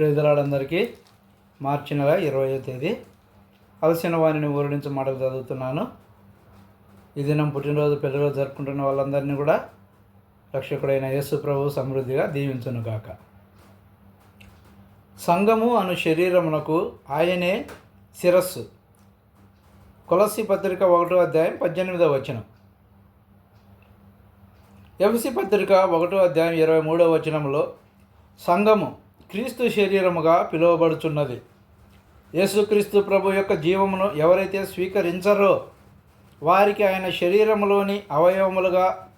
ప్రేదలాడందరికీ మార్చి నెల ఇరవయో తేదీ అలసిన వారిని ఊరడించి మాటలు చదువుతున్నాను. ఈ దినం పుట్టినరోజు పెళ్ళిరోజు జరుపుకుంటున్న వాళ్ళందరినీ కూడా రక్షకుడైన యేసు ప్రభు సమృద్ధిగా దీవించును గాక. సంఘము అను శరీరమునకు ఆయనే శిరస్సు. కొలసి పత్రిక ఒకటో అధ్యాయం పద్దెనిమిదవ వచనం. ఎఫ్సి పత్రిక ఒకటో అధ్యాయం ఇరవై మూడవ వచనంలో సంఘము క్రీస్తు శరీరముగా పిలువబడుచున్నది. యేసుక్రీస్తు ప్రభు యొక్క జీవమును ఎవరైతే స్వీకరించరో వారికి ఆయన శరీరములోని అవయవములుగా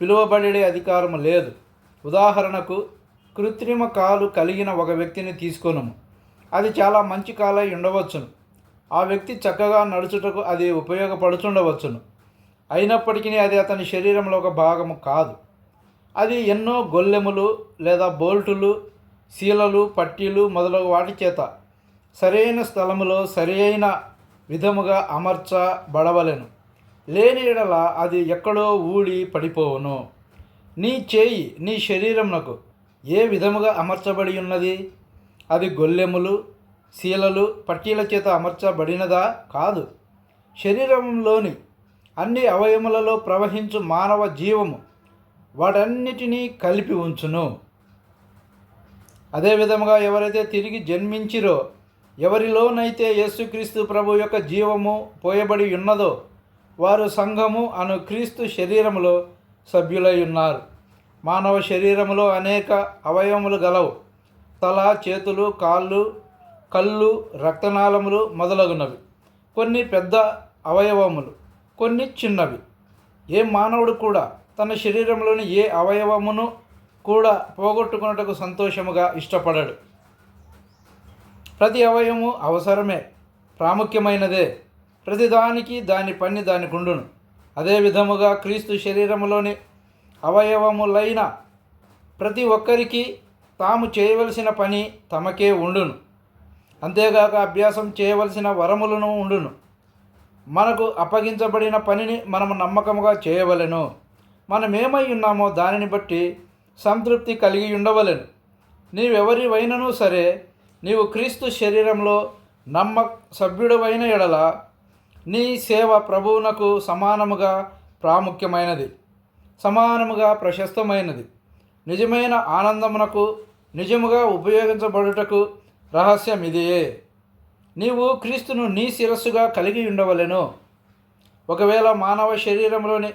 పిలువబడే అధికారము లేదు. ఉదాహరణకు కృత్రిమ కాలు కలిగిన ఒక వ్యక్తిని తీసుకొనము. అది చాలా మంచి కాలై ఉండవచ్చును. ఆ వ్యక్తి చక్కగా నడుచుటకు అది ఉపయోగపడుచుండవచ్చును. అయినప్పటికీ అది అతని శరీరంలో ఒక భాగము కాదు. అది ఎన్నో గొల్లెములు లేదా బోల్టులు శీలలు పట్టీలు మొదలగు వాటి చేత. సరైన స్థలములో సరైన విధముగా అమర్చబడవలెను. లేని ఎడల అది ఎక్కడో ఊడి పడిపోవును. నీ చేయి నీ శరీరమునకు ఏ విధముగా అమర్చబడి ఉన్నది? అది గొల్లెములు శీలలు పట్టీల చేత అమర్చబడినదా? కాదు. శరీరంలోని అన్ని అవయములలో ప్రవహించు మానవ జీవము వాటన్నిటినీ కలిపి ఉంచును. అదేవిధముగా ఎవరైతే తిరిగి జన్మించిరో ఎవరిలోనైతే యేసుక్రీస్తు ప్రభు యొక్క జీవము పోయబడి ఉన్నదో వారు సంఘము అను క్రీస్తు శరీరములో సభ్యులై ఉన్నారు. మానవ శరీరములో అనేక అవయవములు గలవు. తల చేతులు కాళ్ళు కళ్ళు రక్తనాళములు మొదలగునవి. కొన్ని పెద్ద అవయవములు కొన్ని చిన్నవి. ఏ మానవుడు కూడా తన శరీరంలోని ఏ అవయవమును కూడా పోగొట్టుకున్నటకు సంతోషముగా ఇష్టపడడు. ప్రతి అవయవము అవసరమే ప్రాముఖ్యమైనదే. ప్రతిదానికి దాని పని దానికి ఉండును అదే విధముగా క్రీస్తు శరీరములోని అవయవములైన ప్రతి ఒక్కరికి తాము చేయవలసిన పని తమకే ఉండును. అంతేగాక అభ్యాసం చేయవలసిన వరములను ఉండును. మనకు అప్పగించబడిన పనిని మనము నమ్మకముగా చేయవలెను. మనమేమై ఉన్నామో దానిని బట్టి సంతృప్తి కలిగి ఉండవలెను. నీవెవరివైనను సరే నీవు క్రీస్తు శరీరంలో నమ్మ సభ్యుడవైన ఎడల నీ సేవ ప్రభువునకు సమానముగా ప్రాముఖ్యమైనది సమానముగా ప్రశస్తమైనది. నిజమైన ఆనందమునకు నిజముగా ఉపయోగించబడుటకు రహస్యం ఇదియే నీవు క్రీస్తును నీ శిరస్సుగా కలిగి ఉండవలెను. ఒకవేళ మానవ శరీరంలోని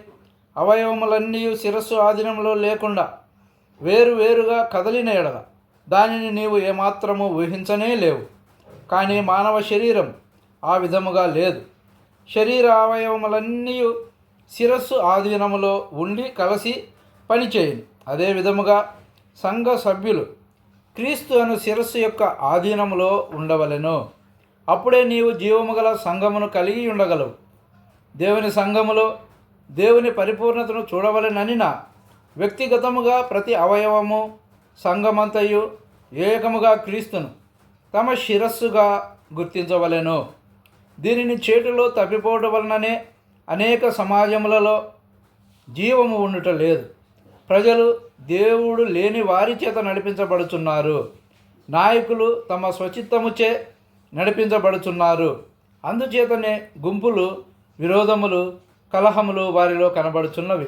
అవయవములన్నీ శిరస్సు ఆధీనంలో లేకుండా వేరు వేరుగా కదలిన ఎడల. దానిని నీవు ఏమాత్రము ఊహించనే లేవు. కానీ మానవ శరీరం ఆ విధముగా లేదు. శరీర అవయవములన్నీ శిరస్సు ఆధీనములో ఉండి కలిసి పనిచేయను. అదే విధముగా సంఘ సభ్యులు క్రీస్తు అను శిరస్సు యొక్క ఆధీనములో ఉండవలెను. అప్పుడే నీవు జీవము గల సంఘమును కలిగి ఉండగలవు. దేవుని సంఘములో దేవుని పరిపూర్ణతను చూడవలెననిన వ్యక్తిగతముగా ప్రతి అవయవము సంఘమంతయు ఏకముగా క్రీస్తును తమ శిరస్సుగా గుర్తించవలెను. దీనిని చేటులో తప్పిపోవడం వలననే అనేక సమాజములలో జీవము ఉండటం లేదు. ప్రజలు దేవుడు లేని వారి చేత నడిపించబడుచున్నారు. నాయకులు తమ స్వచిత్తముచే నడిపించబడుచున్నారు. అందుచేతనే గుంపులు విరోధములు కలహములు వారిలో కనబడుచున్నవి.